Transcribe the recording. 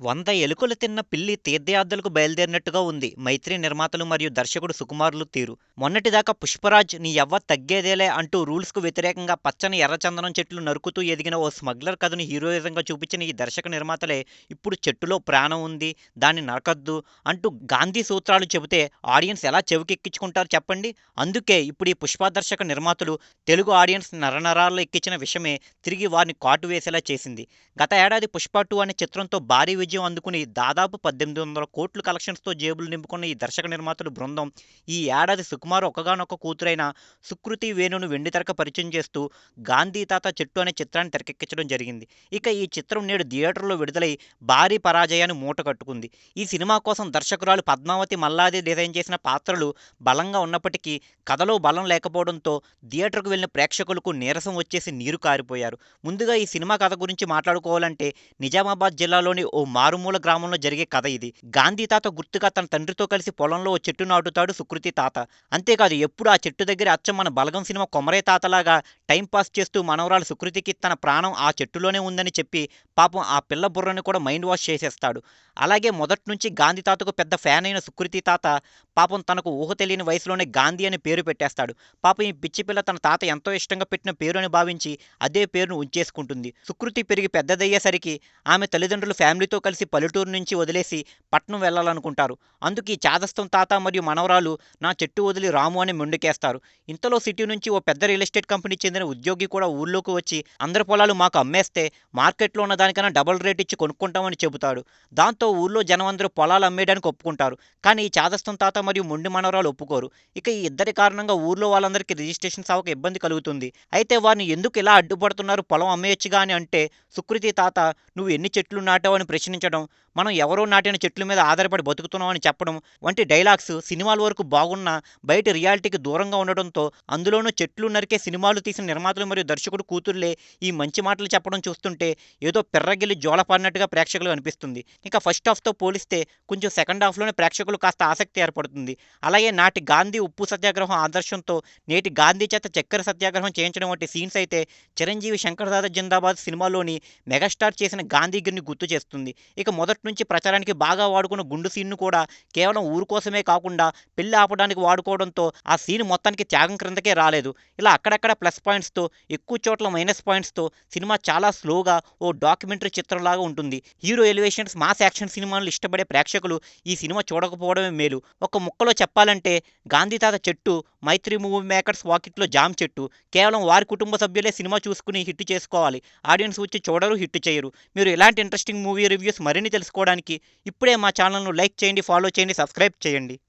వంద ఎలుకలు తిన్న పిల్లి తీర్థయాత్రలకు బయలుదేరినట్టుగా ఉంది. మైత్రి నిర్మాతలు మరియు దర్శకుడు సుకుమారులు తీరు. మొన్నటిదాకా పుష్పరాజ్ నీ ఎవ్వ తగ్గేదేలే అంటూ రూల్స్కు వ్యతిరేకంగా పచ్చని ఎర్రచందనం చెట్లు నరుకుతూ ఎదిగిన ఓ స్మగ్లర్ కథను హీరోయిజంగా చూపించిన ఈ దర్శక నిర్మాతలే ఇప్పుడు చెట్టులో ప్రాణం ఉంది దాన్ని నరకద్దు అంటూ గాంధీ సూత్రాలు చెబితే ఆడియన్స్ ఎలా చెవికెక్కించుకుంటారు చెప్పండి? అందుకే ఇప్పుడు ఈ పుష్ప దర్శక నిర్మాతలు తెలుగు ఆడియన్స్ నరనరాల్లో ఎక్కించిన విషయమే తిరిగి వారిని కాటు వేసేలా చేసింది. గత ఏడాది పుష్ప టూ అనే చిత్రంతో భారీ విజయం అందుకుని దాదాపు పద్దెనిమిది వందల కోట్లు కలెక్షన్స్తో జేబులు నింపుకున్న ఈ దర్శక నిర్మాతలు బృందం ఈ ఏడాది సుకుమార్ ఒక్కగానొక్క కూతురైన సుకృతి వేణును వెండితెరక పరిచయం చేస్తూ గాంధీ తాత చెట్టు అనే చిత్రాన్ని తెరకెక్కించడం జరిగింది. ఇక ఈ చిత్రం నేడు థియేటర్లో విడుదలై భారీ పరాజయాన్ని మూట కట్టుకుంది. ఈ సినిమా కోసం దర్శకురాలు పద్మావతి మల్లాది డిజైన్ చేసిన పాత్రలు బలంగా ఉన్నప్పటికీ కథలో బలం లేకపోవడంతో థియేటర్కు వెళ్ళిన ప్రేక్షకులకు నీరసం వచ్చేసి నీరు కారిపోయారు. ముందుగా ఈ సినిమా కథ గురించి మాట్లాడుకోవాలంటే నిజామాబాద్ జిల్లాలోని ఓ మారుమూల గ్రామంలో జరిగే కథ ఇది. గాంధీ తాత గుర్తుగా తన తండ్రితో కలిసి పొలంలో ఓ చెట్టు నాటుతాడు సుకృతి తాత. అంతేకాదు ఎప్పుడు ఆ చెట్టు దగ్గర అచ్చం మన బలగం సినిమా కొమరే తాతలాగా టైం పాస్ చేస్తూ మనవరాలు సుకృతికి తన ప్రాణం ఆ చెట్టులోనే ఉందని చెప్పి పాపం ఆ పిల్ల బుర్రని కూడా మైండ్ వాష్ చేసేస్తాడు. అలాగే మొదటి నుంచి గాంధీ తాతకు పెద్ద ఫ్యాన్ అయిన సుకృతి తాత పాపం తనకు ఊహ తెలియని వయసులోనే గాంధీ అని పేరు పెట్టేస్తాడు. పాపం ఈ పిచ్చి పిల్ల తన తాత ఎంతో ఇష్టంగా పెట్టిన పేరు అని భావించి అదే పేరును ఉంచేసుకుంటుంది. సుకృతి పెరిగి పెద్దదయ్యేసరికి ఆమె తల్లిదండ్రులు ఫ్యామిలీతో కలిసి పల్లెటూరు నుంచి వదిలేసి పట్నం వెళ్ళాలనుకుంటారు. అందుకు ఈ చాదస్తం తాత మరియు మనవరాలు నా చెట్టు వదిలి రాము అని మొండికేస్తారు. ఇంతలో సిటీ నుంచి ఓ పెద్ద రియల్ ఎస్టేట్ కంపెనీ చెందిన ఉద్యోగి కూడా ఊళ్ళోకి వచ్చి అందరి పొలాలు మాకు అమ్మేస్తే మార్కెట్లో ఉన్న దానికన్నా డబుల్ రేట్ ఇచ్చి కొనుక్కుంటామని చెబుతాడు. దాంతో ఊళ్ళో జనం అందరూ పొలాలు అమ్మేయడానికి ఒప్పుకుంటారు. కానీ ఈ చాదస్తం తాత మరియు మొండి మనవరాలు ఒప్పుకోరు. ఇక ఈ ఇద్దరి కారణంగా ఊర్లో వాళ్ళందరికీ రిజిస్ట్రేషన్ సావక ఇబ్బంది కలుగుతుంది. అయితే వారిని ఎందుకు ఇలా అడ్డుపడుతున్నారు పొలం అమ్మేయచ్చుగా అని అంటే సుకృతి తాత నువ్వు ఎన్ని చెట్లు నాటావు? అని ప్రశ్నించడం మనం ఎవరో నాటిన చెట్ల మీద ఆధారపడి బతుకుతున్నాం అని చెప్పడం వంటి డైలాగ్స్ సినిమాల వరకు బాగున్నా బయట రియాలిటీకి దూరంగా ఉండడంతో అందులోనూ చెట్లు నరికే సినిమాలు తీసిన నిర్మాతలు మరియు దర్శకుడు కూతుర్లే ఈ మంచి మాటలు చెప్పడం చూస్తుంటే ఏదో పెర్రగిల్లి జోలపాడినట్టుగా ప్రేక్షకులు అనిపిస్తుంది. ఇక ఫస్ట్ హాఫ్తో పోలిస్తే కొంచెం సెకండ్ హాఫ్లోనే ప్రేక్షకులు కాస్త ఆసక్తి ఏర్పడుతుంది. అలాగే నాటి గాంధీ ఉప్పు సత్యాగ్రహం ఆదర్శంతో నేటి గాంధీ చేత చక్కెర సత్యాగ్రహం చేయించడం వంటి సీన్స్ అయితే చిరంజీవి శంకర్దాద జిందాబాద్ సినిమాలోని మెగాస్టార్ చేసిన గాంధీగిరిని గుర్తు చేస్తుంది. ఇక మొదటి నుంచి ప్రచారానికి బాగా వాడుకున్న గుండు సీన్ను కూడా కేవలం ఊరు కోసమే కాకుండా పెళ్ళి ఆపడానికి వాడుకోవడంతో ఆ సీన్ మొత్తానికి త్యాగం క్రిందకే రాలేదు. ఇలా అక్కడక్కడ ప్లస్ పాయింట్స్తో ఎక్కువ చోట్ల మైనస్ పాయింట్స్తో సినిమా చాలా స్లోగా ఓ డాక్యుమెంటరీ చిత్రంలాగా ఉంటుంది. హీరో ఎలివేషన్స్ మాస్ యాక్షన్ సినిమాలు ఇష్టపడే ప్రేక్షకులు ఈ సినిమా చూడకపోవడమే మేలు. ఒక ముక్కలో చెప్పాలంటే గాంధీ తాత చెట్టు మైత్రి మూవీ మేకర్స్ వాకిట్లో జామ్ చెట్టు కేవలం వారి కుటుంబ సభ్యులే సినిమా చూసుకుని హిట్ చేసుకోవాలి. ఆడియన్స్ వచ్చి చూడరు హిట్ చేయరు. మీరు ఇలాంటి ఇంట్రెస్టింగ్ మూవీ రివ్యూ రివ్యూస్ మరిన్ని తెలుసుకోవడానికి ఇప్పుడే మా ఛానల్ను లైక్ చేయండి ఫాలో చేయండి సబ్స్క్రైబ్ చేయండి.